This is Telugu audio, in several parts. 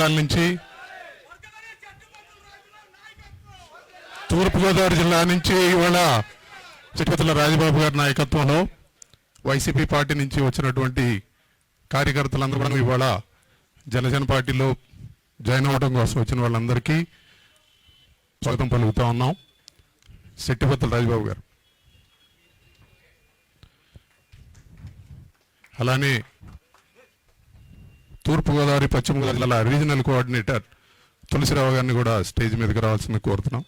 తూర్పుగోదావరి జిల్లాల నుంచి తూర్పుగోదావరి జిల్లా నుంచి ఇవాళ చిట్టుపతుల రాజబాబు గారి నాయకత్వంలో వైసీపీ పార్టీ నుంచి వచ్చినటువంటి కార్యకర్తలందరూ కూడా ఇవాళ జనసేన పార్టీలో జాయిన్ అవ్వడం కోసం వచ్చిన వాళ్ళందరికీ స్వాగతం పలుకుతా ఉన్నాం. శెట్టిపత్తుల రాజబాబు గారు. అలానే తూర్పుగోదావరి పశ్చిమ గోదావరి రీజనల్ కోఆర్డినేటర్ తులసిరావు గారిని కూడా స్టేజ్ మీదకి రావాల్సింది కోరుతున్నాం.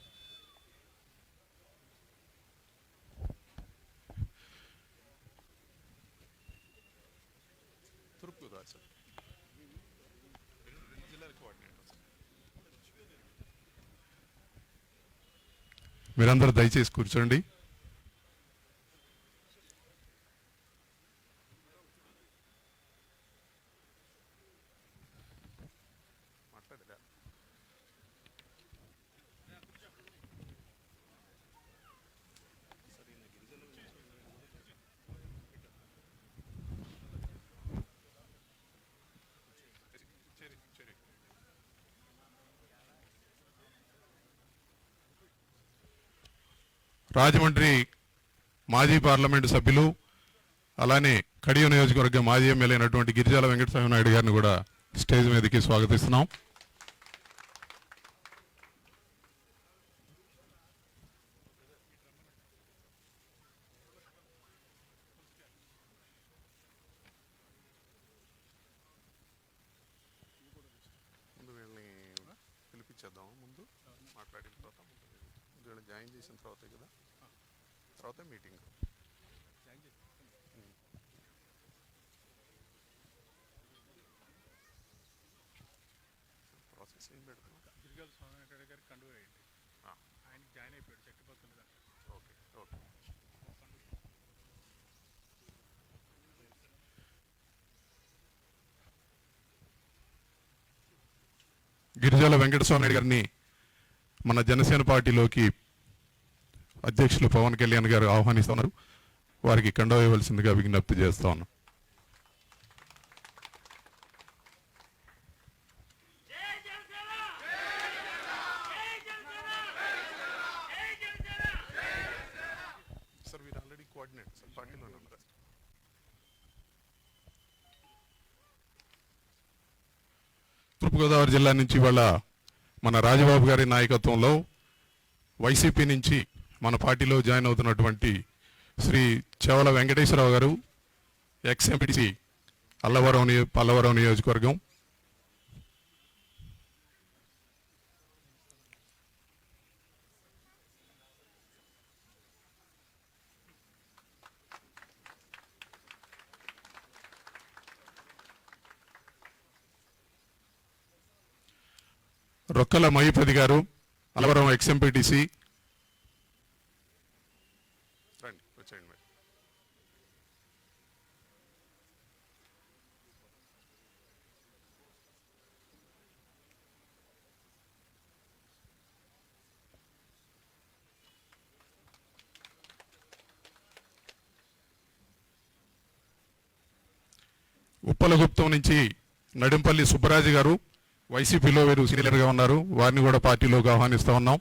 మీరందరూ దయచేసి కూర్చోండి. రాజమండ్రి మాజీ పార్లమెంటు సభ్యులు అలానే కడియ నియోజకవర్గ మాజీ ఎమ్మెల్యే అయినటువంటి గిరిజాల వెంకటస్వామి నాయుడు గారిని కూడా స్టేజ్ మీదకి స్వాగతిస్తున్నాం ముందు వీళ్ళని పిలిపించేద్దాం ముందు మాట్లాడిన తర్వాత వీళ్ళని జాయిన్ చేసిన తర్వాతే కదా తర్వాత మీటింగ్ ప్రాసెస్ ఏం పెడతాం గిరిగల స్వామినాయుడు గారికి కండువ వేయండి ఆ. ఆయన జాయిన్ అయిపోయాడు చెట్టుపక్కల దాకా ఓకే ఓకే గిరిజాల వెంకటస్వామి గారిని మన జనసేన పార్టీలోకి అధ్యక్షులు పవన్ కళ్యాణ్ గారు ఆహ్వానిస్తున్నారు. వారికి కండవ విజ్ఞప్తి చేస్తా ఉన్నాం జై జనసేన జై జనసేన జై జనసేన సార్ వీరు ఆల్రెడీ కోఆర్డినేట్ సార్ పార్టీలో ఉన్నారు తూర్పుగోదావరి జిల్లా నుంచి ఇవాళ మన రాజబాబు గారి నాయకత్వంలో వైసీపీ నుంచి మన పార్టీలో జాయిన్ అవుతున్నటువంటి శ్రీ చెవల వెంకటేశ్వరరావు గారు ఎక్స్ఎంపీటీసీ అల్లవరం నియో పల్లవరం నియోజకవర్గం. రొక్కల మహిపతి గారు అలవరం ఎక్స్ఎంపీటీసీ. ఉప్పలగుప్తం నుంచి నడింపల్లి సుబ్బరాజు గారు వైసీపీలో వీరు సీనియర్గా ఉన్నారు. వారిని కూడా పార్టీలోకి ఆహ్వానిస్తూ ఉన్నాం.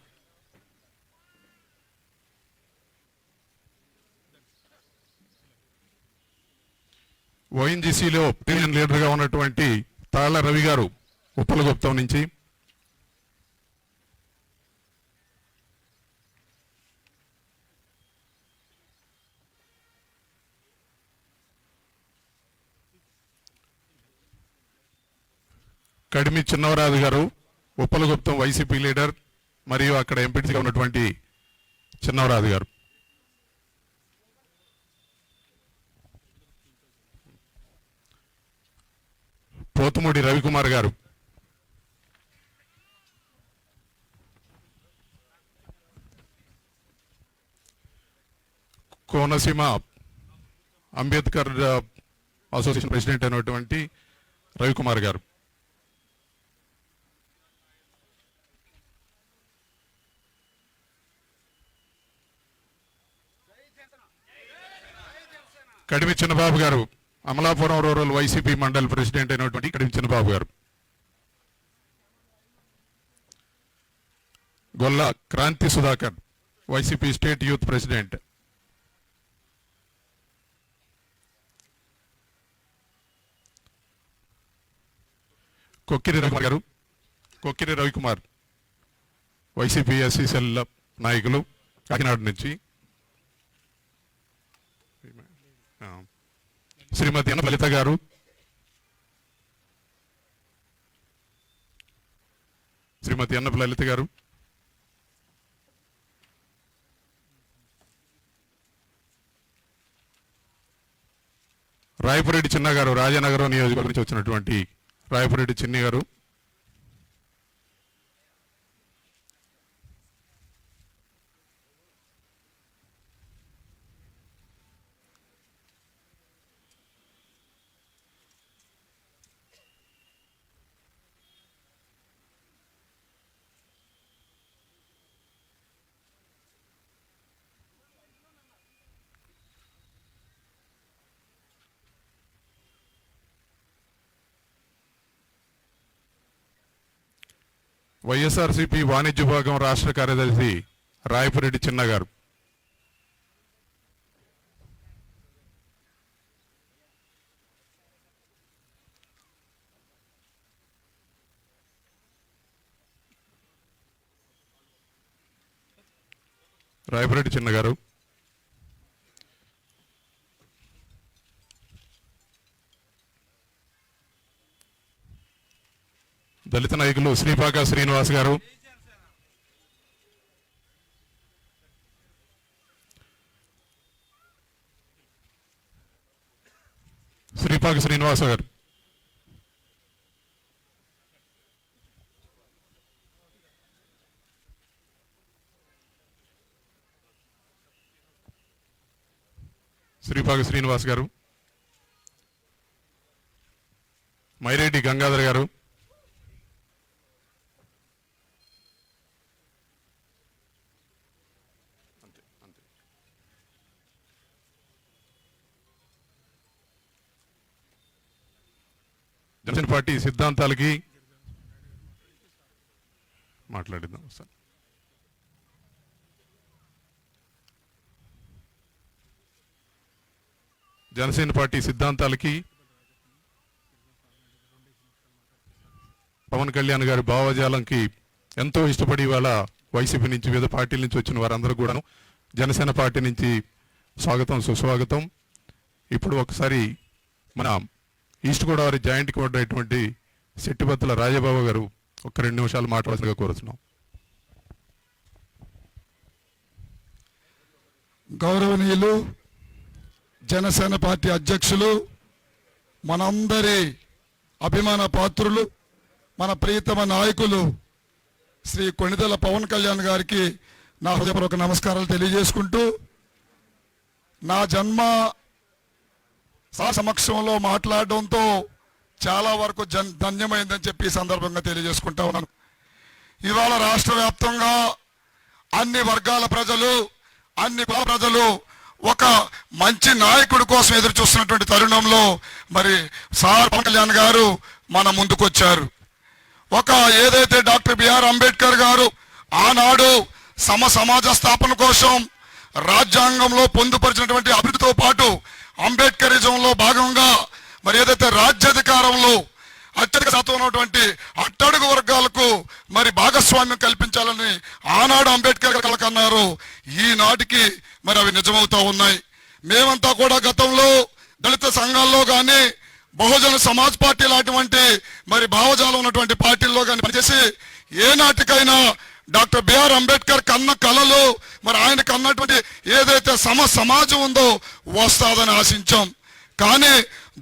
ఓఎన్జీసీలో లీడర్గా ఉన్నటువంటి తాళ్ళ రవి గారు ఉప్పలగుప్తం నుంచి కడిమి చిన్నవరాజు గారు ఉప్పలగుప్తం వైసీపీ లీడర్ మరియు అక్కడ ఎంపీటీసీగా ఉన్నటువంటి చిన్నవరాజు గారు. పోతుమూడి రవికుమార్ గారు. కోనసీమ అంబేద్కర్ అసోసియేషన్ ప్రెసిడెంట్ అయినటువంటి Ravikumar garu. Kadimichina Babu garu Amalapuram rural YCP mandal president అయినటువంటి Kadimichina Babu garu. Golla Kranti Sudhakar YCP state youth president. Kokkiri Ravikumar garu Kokkiri Ravikumar YCP SC cell నాయకులు కాకినాడ నుంచి. శ్రీమతి అన్న లలిత గారు. శ్రీమతి అన్న లలిత గారు. రాయపురెడ్డి చిన్న గారు రాజనగరం నియోజకవర్గం నుంచి వచ్చినటువంటి రాయపురెడ్డి చిన్ని గారు. వైఎస్ఆర్సీపీ వాణిజ్య విభాగం రాష్ట్ర కార్యదర్శి రాయపురెడ్డి చిన్న గారు రాయపురెడ్డి చిన్న గారు దళిత నాయకులు శ్రీపాక శ్రీనివాస్ గారు. శ్రీపాక శ్రీనివాస గారు. శ్రీపాక శ్రీనివాస్ గారు. మైరెడ్డి గంగాధర్ గారు. జనసేన పార్టీ సిద్ధాంతాలకి మాట్లాడిద్దాం సార్. జనసేన పార్టీ సిద్ధాంతాలకి పవన్ కళ్యాణ్ గారి భావజాలంకి ఎంతో ఇష్టపడి ఇవాళ వైసీపీ నుంచి వివిధ పార్టీల నుంచి వచ్చిన వారందరూ కూడాను జనసేన పార్టీ నుంచి స్వాగతం సుస్వాగతం. ఇప్పుడు ఒకసారి మన ఈస్ట్ గోదావరి జాయింట్ కోఆర్డినేటర్ అయినటువంటి శెట్టిపత్తుల రాజబాబు గారు ఒక రెండు నిమిషాలు మాట్లాడాల్సిందిగా కోరుతున్నాం. గౌరవనీయులు జనసేన పార్టీ అధ్యక్షులు మనందరి అభిమాన పాత్రులు మన ప్రియతమ నాయకులు శ్రీ కొణిదల పవన్ కళ్యాణ్ గారికి నా హృదయపూర్వక నమస్కారాలు తెలియజేసుకుంటూ నా జన్మ సా సమక్షంలో మాట్లాడడంతో చాలా వరకు జన్ ధన్యమైందని చెప్పి ఈ సందర్భంగా తెలియజేసుకుంటా ఉన్నాను. ఇవాళ రాష్ట్ర వ్యాప్తంగా అన్ని వర్గాల ప్రజలు అన్ని ప్రజలు ఒక మంచి నాయకుడి కోసం ఎదురు చూస్తున్నటువంటి తరుణంలో మరి సార్ పవన్ కళ్యాణ్ గారు మన ముందుకొచ్చారు. ఒక ఏదైతే డాక్టర్ బిఆర్ అంబేద్కర్ గారు ఆనాడు సమ సమాజ స్థాపన కోసం రాజ్యాంగంలో పొందుపరిచినటువంటి అభివృద్ధితో పాటు అంబేద్కరిజంలో భాగంగా మరి ఏదైతే రాజ్యాధికారంలో అత్యధిక శాతం ఉన్నటువంటి అట్టడుగు వర్గాలకు మరి భాగస్వామ్యం కల్పించాలని ఆనాడు అంబేద్కర్ కలకన్నారు ఈనాటికి మరి అవి నిజమవుతా ఉన్నాయి. మేమంతా కూడా గతంలో దళిత సంఘాల్లో కానీ బహుజన సమాజ్ పార్టీ లాంటివంటి మరి భావజాలం ఉన్నటువంటి పార్టీల్లో కానీ పనిచేసి ఏ నాటికైనా డాక్టర్ బిఆర్ అంబేద్కర్ కన్న కళలు మరి ఆయన కన్నటువంటి ఏదైతే సమ సమాజం ఉందో వస్తాదని ఆశించాం. కానీ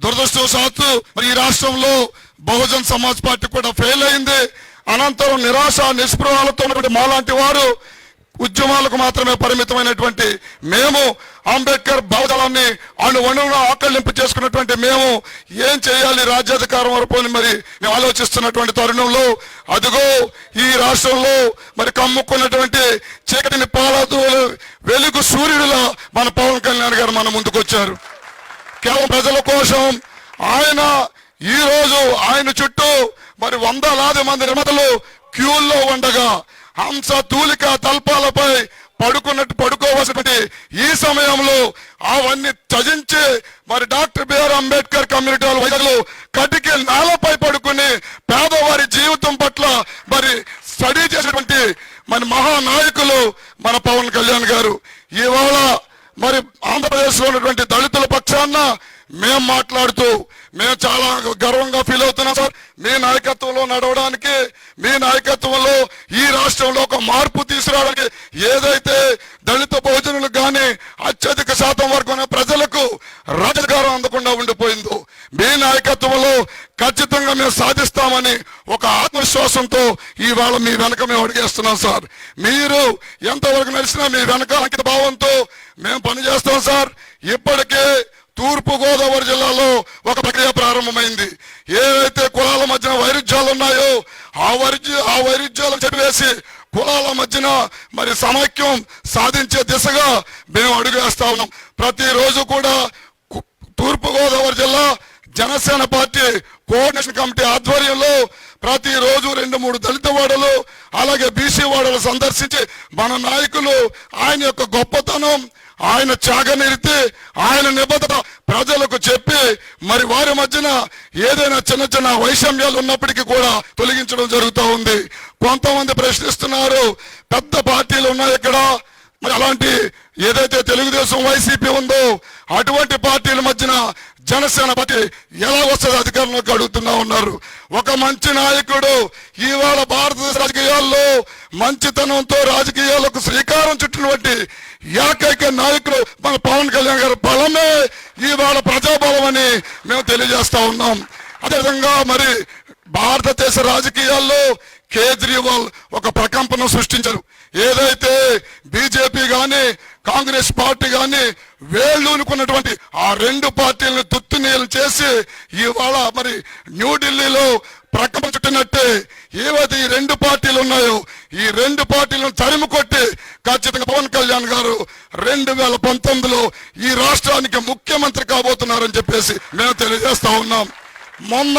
దురదృష్టవశాత్తు మరి ఈ రాష్ట్రంలో బహుజన్ సమాజ్ పార్టీ కూడా ఫెయిల్ అయింది. అనంతరం నిరాశ నిస్పృహాలతో ఉన్నటువంటి మాలాంటి వారు ఉద్యమాలకు మాత్రమే పరిమితమైనటువంటి మేము అంబేద్కర్ భావజాలాన్ని అణువణువును ఆకలింపు చేసుకున్నటువంటి మేము ఏం చేయాలి రాజ్యాధికారం వరకు అని మరి మేము ఆలోచిస్తున్నటువంటి తరుణంలో అదిగో ఈ రాష్ట్రంలో మరి కమ్ముకున్నటువంటి చీకటిని పాలదు వెలుగు సూర్యుడిలా మన పవన్ కళ్యాణ్ గారు మన ముందుకొచ్చారు. కేవలం ప్రజల కోసం ఆయన ఈ రోజు ఆయన చుట్టూ మరి వందలాది మంది నిర్మాతలు క్యూల్లో ఉండగా హంస తూలిక తల్పాలపై పడుకున్నట్టు పడుకోవలసినటువంటి ఈ సమయంలో అవన్నీ త్యజించి మరి డాక్టర్ బిఆర్ అంబేద్కర్ కమ్యూనిటీ వాళ్ళు వైద్యులు కటికి నేలపై పడుకుని పేదవారి జీవితం పట్ల మరి స్టడీ చేసినటువంటి మన మహానాయకులు మన పవన్ కళ్యాణ్ గారు. ఇవాళ మరి ఆంధ్రప్రదేశ్లో ఉన్నటువంటి దళితుల పక్షాన మేము మాట్లాడుతూ మేము చాలా గర్వంగా ఫీల్ అవుతున్నాం సార్. మీ నాయకత్వంలో నడవడానికి మీ నాయకత్వంలో ఈ రాష్ట్రంలో ఒక మార్పు తీసుకురావడానికి ఏదైతే దళిత బహుజనులకు కానీ అత్యధిక శాతం వరకు ఉన్న ప్రజలకు రాజధికారం అందకుండా ఉండిపోయిందో మీ నాయకత్వంలో ఖచ్చితంగా మేము సాధిస్తామని ఒక ఆత్మవిశ్వాసంతో ఇవాళ మీ వెనక మేము అడిగేస్తున్నాం సార్. మీరు ఎంతవరకు నడిచినా మీ వెనక అంకిత భావంతో మేము పనిచేస్తాం సార్. ఇప్పటికే తూర్పుగోదావరి జిల్లాలో ఒక ప్రక్రియ ప్రారంభమైంది. ఏవైతే కులాల మధ్యన వైరుధ్యాలు ఉన్నాయో ఆ వైరుధ్య ఆ వైరుధ్యాలను చెప్పివేసి కులాల మధ్యన మరి సమైక్యం సాధించే దిశగా మేము అడుగు వేస్తా ఉన్నాం. ప్రతిరోజు కూడా తూర్పుగోదావరి జిల్లా జనసేన పార్టీ కోఆర్డినేషన్ కమిటీ ఆధ్వర్యంలో ప్రతిరోజు రెండు మూడు దళిత వాడలు అలాగే బీసీ వాడలు సందర్శించి మన నాయకులు ఆయన యొక్క గొప్పతనం ఆయన త్యాగనిరితి ఆయన నిబద్ధత ప్రజలకు చెప్పి మరి వారి మధ్యన ఏదైనా చిన్న చిన్న వైషమ్యాలు ఉన్నప్పటికీ కూడా తొలగించడం జరుగుతూ ఉంది. కొంతమంది ప్రశ్నిస్తున్నారు పెద్ద పార్టీలు ఉన్నాయి ఇక్కడ. మరి అలాంటి ఏదైతే తెలుగుదేశం వైసీపీ ఉందో అటువంటి పార్టీల మధ్యన జనసేన పార్టీ ఎలా వస్తుంది అధికారంలోకి అడుగుతున్నా ఉన్నారు. ఒక మంచి నాయకుడు ఇవాళ భారతదేశ రాజకీయాల్లో మంచితనంతో రాజకీయాలకు శ్రీకారం చుట్టినటువంటి ఏకైక నాయకుడు మన పవన్ కళ్యాణ్ గారి బలమే ఇవాళ ప్రజాబలం అని మేము తెలియజేస్తా ఉన్నాం. అదేవిధంగా మరి భారతదేశ రాజకీయాల్లో కేజ్రీవాల్ ఒక ప్రకంపన సృష్టించారు. ఏదైతే బీజేపీ కానీ కాంగ్రెస్ పార్టీ కానీ వేళ్ళూనుకున్నటువంటి ఆ రెండు పార్టీలను తుత్తునీలు చేసి ఇవాళ మరి న్యూఢిల్లీలో ప్రకంపన చుట్టినట్టే ఏవైతే ఈ రెండు పార్టీలు ఉన్నాయో ఈ రెండు పార్టీలను తరిమి కొట్టి ఖచ్చితంగా పవన్ కళ్యాణ్ గారు రెండు వేల పంతొమ్మిదిలో ఈ రాష్ట్రానికి ముఖ్యమంత్రి కాబోతున్నారని చెప్పేసి మేము తెలియజేస్తా ఉన్నాం. మొన్న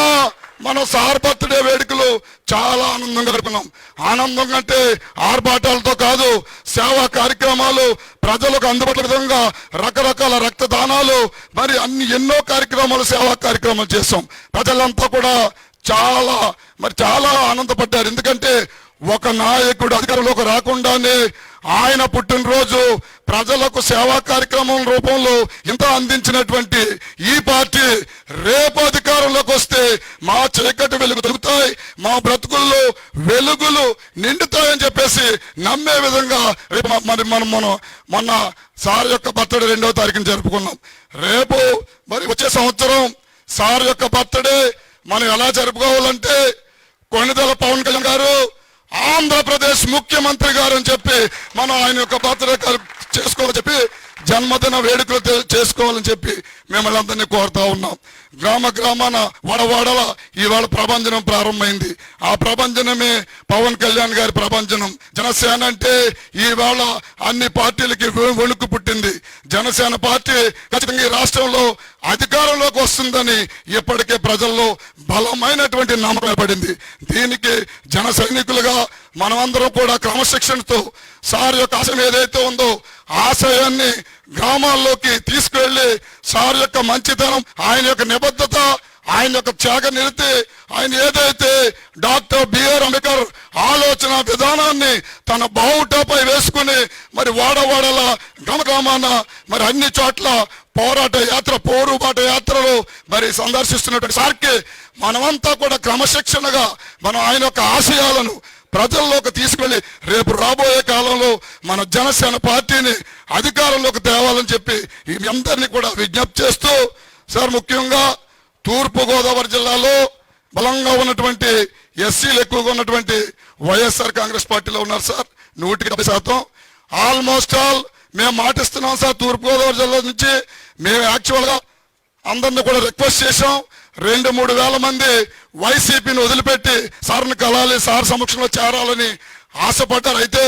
మనం సార్ బర్త్డే వేడుకలు చాలా ఆనందంగా గడుపున్నాం ఆనందం అంటే ఆర్భాటాలతో కాదు సేవా కార్యక్రమాలు ప్రజలకు అందుబాటులో విధంగా రకరకాల రక్తదానాలు మరి అన్ని ఎన్నో కార్యక్రమాలు సేవా కార్యక్రమాలు చేస్తాం ప్రజలంతా కూడా చాలా మరి చాలా ఆనందపడ్డారు. ఎందుకంటే ఒక నాయకుడు అధికారంలోకి రాకుండానే ఆయన పుట్టినరోజు ప్రజలకు సేవా కార్యక్రమం రూపంలో ఇంత అందించినటువంటి ఈ పార్టీ రేపు అధికారంలోకి వస్తే మా చీకటి వెలుగు దొరుకుతాయి మా బ్రతుకుల్లో వెలుగులు నిండుతాయని చెప్పేసి నమ్మే విధంగా రేపు మరి మనం మనం మొన్న సార్ యొక్క బర్త్డే రెండవ తారీఖున జరుపుకున్నాం. రేపు మరి వచ్చే సంవత్సరం సార్ యొక్క బర్త్డే. మనం ఎలా జరుపుకోవాలంటే కొణిదల పవన్ కళ్యాణ్ గారు ఆంధ్రప్రదేశ్ ముఖ్యమంత్రి గారు అని చెప్పి మనం ఆయన యొక్క బర్త్డే చేసుకోవాలని చెప్పి జన్మదిన వేడుకలు చేసుకోవాలని చెప్పి మిమ్మల్ని అందరినీ కోరుతా ఉన్నాం. గ్రామ గ్రామాన వడవాడల ఇవాళ ప్రభంజనం ప్రారంభమైంది. ఆ ప్రభంజనమే పవన్ కళ్యాణ్ గారి ప్రభంజనం. జనసేన అంటే ఈవేళ అన్ని పార్టీలకి వణుకు పుట్టింది. జనసేన పార్టీ ఖచ్చితంగా ఈ రాష్ట్రంలో అధికారంలోకి వస్తుందని ఇప్పటికే ప్రజల్లో బలమైనటువంటి నమ్మకం పడింది దీనికి జన సైనికులుగా మనమందరం కూడా క్రమశిక్షణతో సార్ యొక్క ఆశయం ఏదైతే ఉందో ఆశయాన్ని గ్రామాల్లోకి తీసుకువెళ్ళి సార్ యొక్క మంచితనం ఆయన యొక్క నిబద్ధత ఆయన యొక్క త్యాగ నిలితే ఆయన ఏదైతే డాక్టర్ బిఆర్ అంబేద్కర్ ఆలోచన విధానాన్ని తన బావుటపై వేసుకుని మరి వాడవాడల గ్రామ మరి అన్ని చోట్ల పోరాట యాత్ర పోరుబాట యాత్రలు మరి సందర్శిస్తున్నటువంటి సార్కి మనమంతా కూడా క్రమశిక్షణగా మనం ఆయన యొక్క ఆశయాలను ప్రజల్లోకి తీసుకెళ్ళి రేపు రాబోయే కాలంలో మన జనసేన పార్టీని అధికారంలోకి తేవాలని చెప్పి ఈ అందరినీ కూడా విజ్ఞప్తి చేస్తూ సార్ ముఖ్యంగా తూర్పుగోదావరి జిల్లాలో బలంగా ఉన్నటువంటి ఎస్సీలు ఎక్కువగా ఉన్నటువంటి వైఎస్ఆర్ కాంగ్రెస్ పార్టీలో ఉన్నారు సార్. నూటికి డెబ్బై శాతం. ఆల్మోస్ట్ ఆల్ మేము మాటిస్తున్నాం సార్ తూర్పుగోదావరి జిల్లా నుంచి. మేము యాక్చువల్గా అందరిని కూడా రిక్వెస్ట్ చేశాం. రెండు మూడు వేల మంది వైసీపీని వదిలిపెట్టి సార్ని కలాలి సార్ సమక్షంలో చేరాలని ఆశపడ్డారు అయితే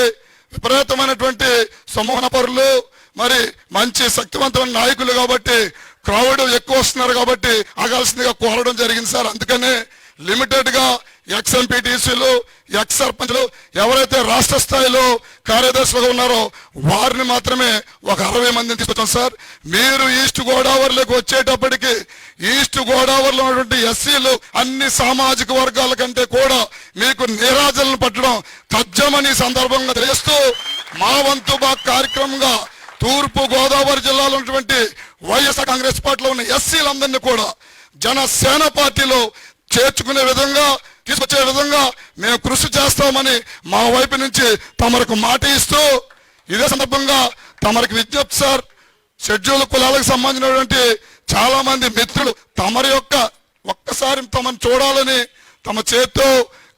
విపరీతమైనటువంటి సమూహన పరులు మరి మంచి శక్తివంతమైన నాయకులు కాబట్టి క్రౌడ్ ఎక్కువ వస్తున్నారు కాబట్టి ఆగాల్సిందిగా కోరడం జరిగింది సార్. అందుకనే లిమిటెడ్గా ఎక్స్ ఎంపీటీసీలు ఎక్స్ సర్పంచ్లు ఎవరైతే రాష్ట్ర స్థాయిలో కార్యదర్శులుగా ఉన్నారో వారిని మాత్రమే ఒక అరవై మందిని తీసుకొచ్చాం సార్. మీరు ఈస్ట్ గోదావరిలోకి వచ్చేటప్పటికి ఈస్ట్ గోదావరిలో ఉన్నటువంటి ఎస్సీలు అన్ని సామాజిక వర్గాల కంటే కూడా మీకు నీరాజలను పట్టడం తజ్జమని సందర్భంగా తెలియస్తూ మా వంతు బా కార్యక్రమంగా తూర్పు గోదావరి జిల్లాలో ఉన్నటువంటి వైఎస్ఆర్ కాంగ్రెస్ పార్టీలో ఉన్న ఎస్సీలందరినీ కూడా జనసేన పార్టీలో చేర్చుకునే విధంగా తీసుకొచ్చే విధంగా మేము కృషి చేస్తామని మా వైపు నుంచి తమరకు మాట ఇస్తూ ఇదే సందర్భంగా తమరికి విజ్ఞప్తి సార్ షెడ్యూల్ కులాలకు సంబంధించినటువంటి చాలా మంది మిత్రులు తమరి యొక్క ఒక్కసారి తమను చూడాలని తమ చేత్తో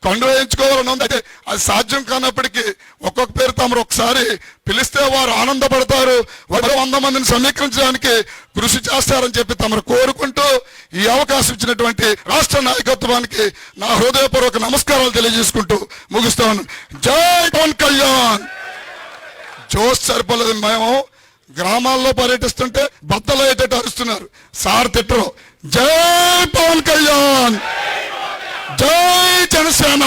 కండు వేయించుకోవాలని ఉంది అయితే అది సాధ్యం కానప్పటికీ ఒక్కొక్క పేరు తమరు ఒకసారి పిలిస్తే వారు ఆనందపడతారు. వారు వంద మందిని సమీకరించడానికి కృషి చేస్తారని చెప్పి తమరు కోరుకుంటూ ఈ అవకాశం ఇచ్చినటువంటి రాష్ట్ర నాయకత్వానికి నా హృదయపూర్వక నమస్కారాలు తెలియజేసుకుంటూ ముగిస్తాను. జై పవన్ కళ్యాణ్! జోష్ సరిపోలేదు. మేము గ్రామాల్లో పర్యటిస్తుంటే బద్దలు అయ్యేటట్టు అరుస్తున్నారు. సార్ తిట్టరు. జై పవన్ కళ్యాణ్! జై జనసేన.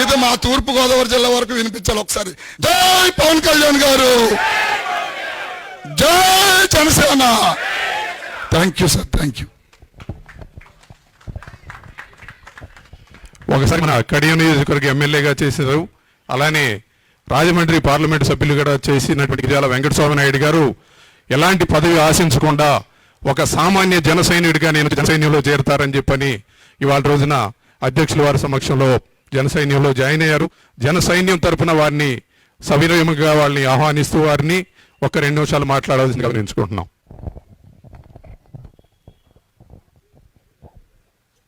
ఇది మా తూర్పు గోదావరి జిల్లా వరకు వినిపించాలి ఒకసారి. జై పవన్ కళ్యాణ్ గారు. జై Janasena. Thank you sir thank you ఒకసారి మన కడియం నియోజకవర్గ ఎమ్మెల్యేగా చేశారు. అలానే రాజమండ్రి పార్లమెంట్ సభ్యులు కూడా చేసినటువంటి గిరిజాల వెంకటస్వామి నాయుడు గారు ఎలాంటి పదవి ఆశించకుండా ఒక సామాన్య జన సైనికుడిగా నేను జనసైన్యంలో చేరతారని చెప్పని ఇవాళ రోజున అధ్యక్షుల వారి సమక్షంలో జన సైన్యంలో జాయిన్ అయ్యారు. జన సైన్యం తరపున వారిని సవినయముగా వాళ్ళని ఆహ్వానిస్తూ వారిని ఒక రెండు నిమిషాలు మాట్లాడాల్సింది గమనించుకుంటున్నాం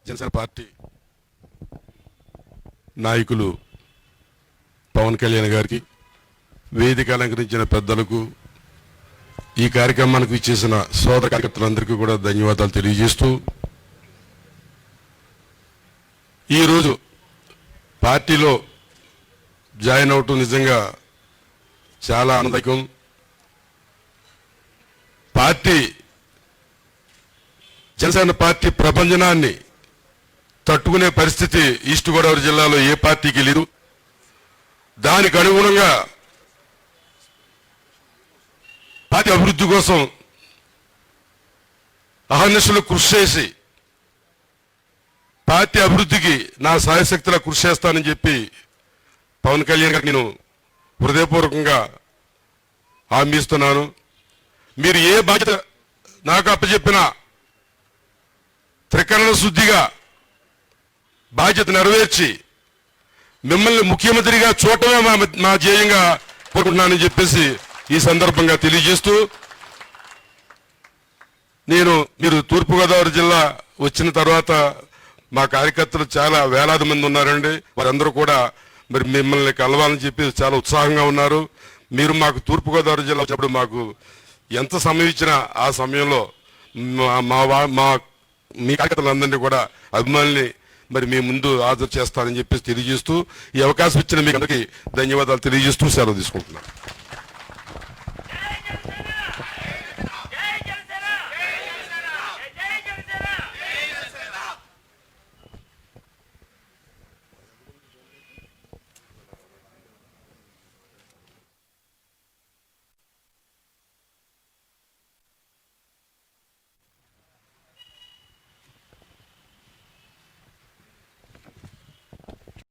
జనసేన పార్టీ నాయకులు పవన్ కళ్యాణ్ గారికి వేదిక అలంకరించిన పెద్దలకు ఈ కార్యక్రమానికి ఇచ్చేసిన సోదర కార్యకర్తలందరికీ కూడా ధన్యవాదాలు తెలియజేస్తూ ఈరోజు పార్టీలో జాయిన్ అవటం నిజంగా చాలా ఆనందకం పార్టీ జనసేన పార్టీ ప్రపంచనాన్ని తట్టుకునే పరిస్థితి ఈస్ట్ గోదావరి జిల్లాలో ఏ పార్టీకి లేదు. దానికి అనుగుణంగా పార్టీ అభివృద్ధి కోసం అహర్నిశలు కృషి చేసి పార్టీ అభివృద్ధికి నా సాయశక్తిలా కృషి చేస్తానని చెప్పి పవన్ కళ్యాణ్ గారికి నేను హృదయపూర్వకంగా హామీ ఇస్తున్నాను. మీరు ఏ బాధ్యత నాకు అప్పచెప్పినా త్రికరణ శుద్ధిగా బాధ్యత నెరవేర్చి మిమ్మల్ని ముఖ్యమంత్రిగా చూడటమే మా మా ధ్యేయంగా కోరుకుంటున్నానని చెప్పేసి ఈ సందర్భంగా తెలియజేస్తూ నేను మీరు తూర్పుగోదావరి జిల్లా వచ్చిన తర్వాత మా కార్యకర్తలు చాలా వేలాది మంది ఉన్నారండి. వారందరూ కూడా మరి మిమ్మల్ని కలవాలని చెప్పి చాలా ఉత్సాహంగా ఉన్నారు. మీరు మాకు తూర్పుగోదావరి జిల్లా వచ్చినప్పుడు మాకు ఎంత సమయం ఇచ్చినా ఆ సమయంలో మా- మా మా మీ కార్యకర్తలందరినీ కూడా అభిమానుల్ని మరి మీ ముందు హాజరు చేస్తానని చెప్పేసి తెలియజేస్తూ ఈ అవకాశం ఇచ్చిన మీకు అందరికీ ధన్యవాదాలు తెలియజేస్తూ సెలవు తీసుకుంటున్నాను జై జనసేన జై జనసేన జై జనసేన జై జనసేన